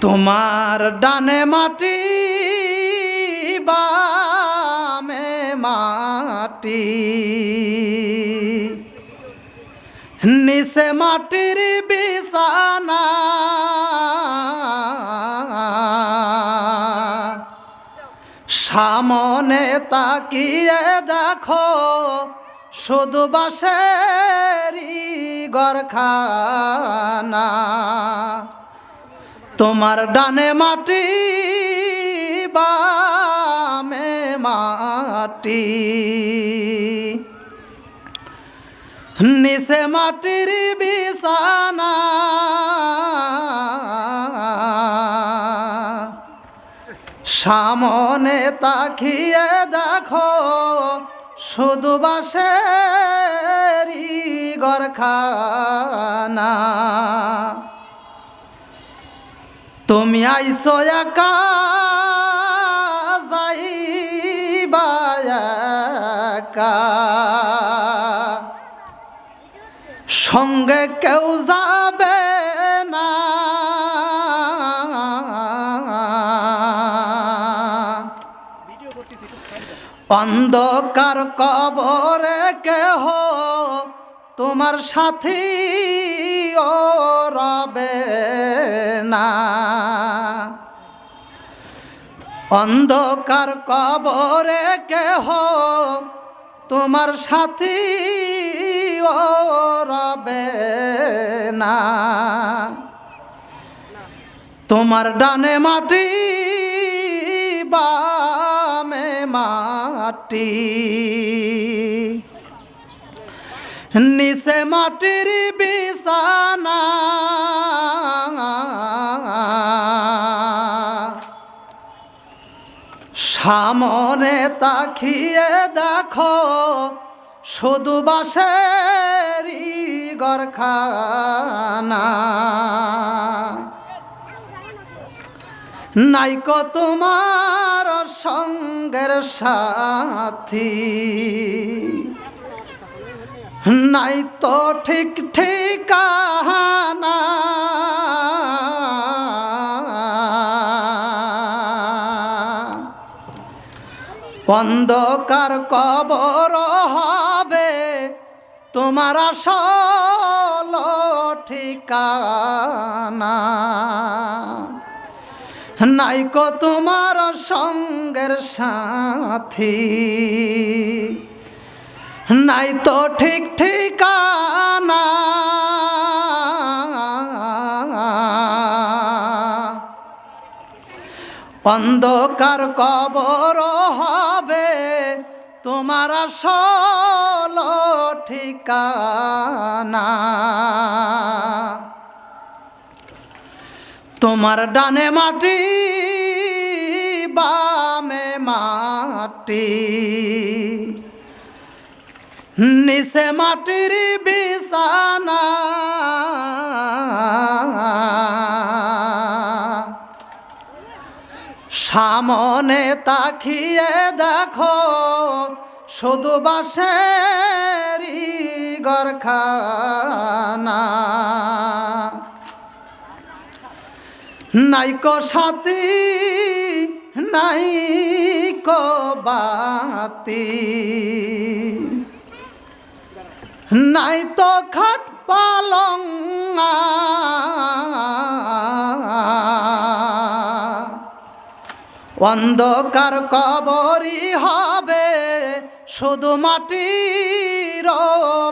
তোমার ডানে মাটি বামে মাটি। নিচে মাটির বিছানা। সামনে তাকিয়ে দেখো শুধু বাসেরই গরখানা তোমার ডানে মাটি বামে মাটি। নিচে মাটির বিছানা। সামনে তাকিয়ে দেখো শুধু বাসেরই গরখানা তুমি আইসো একা সঙ্গে কেউ যাবে না। অন্ধকার কবরে কেহ তোমার সাথী ও রবে না। অন্ধকার কবরে কেহ তোমার সাথী ও রবে না। তোমার ডানে মাটি, বামে মাটি। নিচে মাটির বিছানা সামনে তাকিয়ে দেখো শুধু বাসেরই গরখানা নাইকো তোমার সঙ্গের সাথী। নাই তো ঠিক ঠিকানা। অন্ধকার কবর হবে। তোমার আসল ঠিকানা। নাইকো তোমার সঙ্গের সাথী। নাই তো ঠিক ঠিকানা। অন্ধকার কবর হবে তোমার আসল ঠিকানা। তোমার ডানে মাটি বামে মাটি। নিচে মাটির বিছানা সামনে তাকিয়ে দেখো শুধু বাসেরই গরখানা নাইকো সাথী নাইকো বাতি। নাই তো খাট পালং অন্ধকার কবরই হবে, শুধু মাটির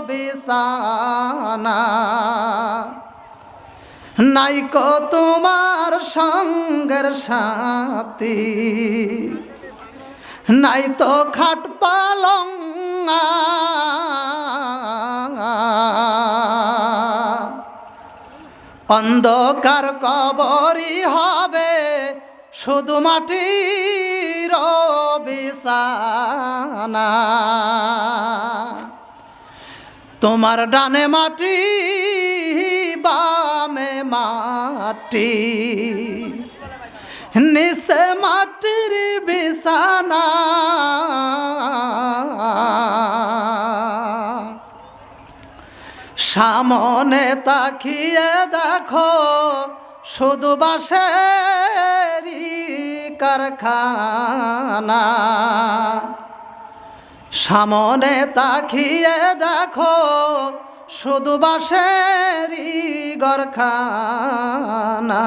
বিছানা। নাইকো তোমার সঙ্গের সাথী, নাই তো খাট পালং অন্ধকার কবরই হবে শুধু মাটির বিছানা। তোমার ডানে মাটি বামে মাটি। নিচে মাটির বিছানা। সামনে তাকিয়ে দেখো শুধু বাসেরি কারখানা। সামনে তাকিয়ে দেখো শুধু বাসেরি গরখানা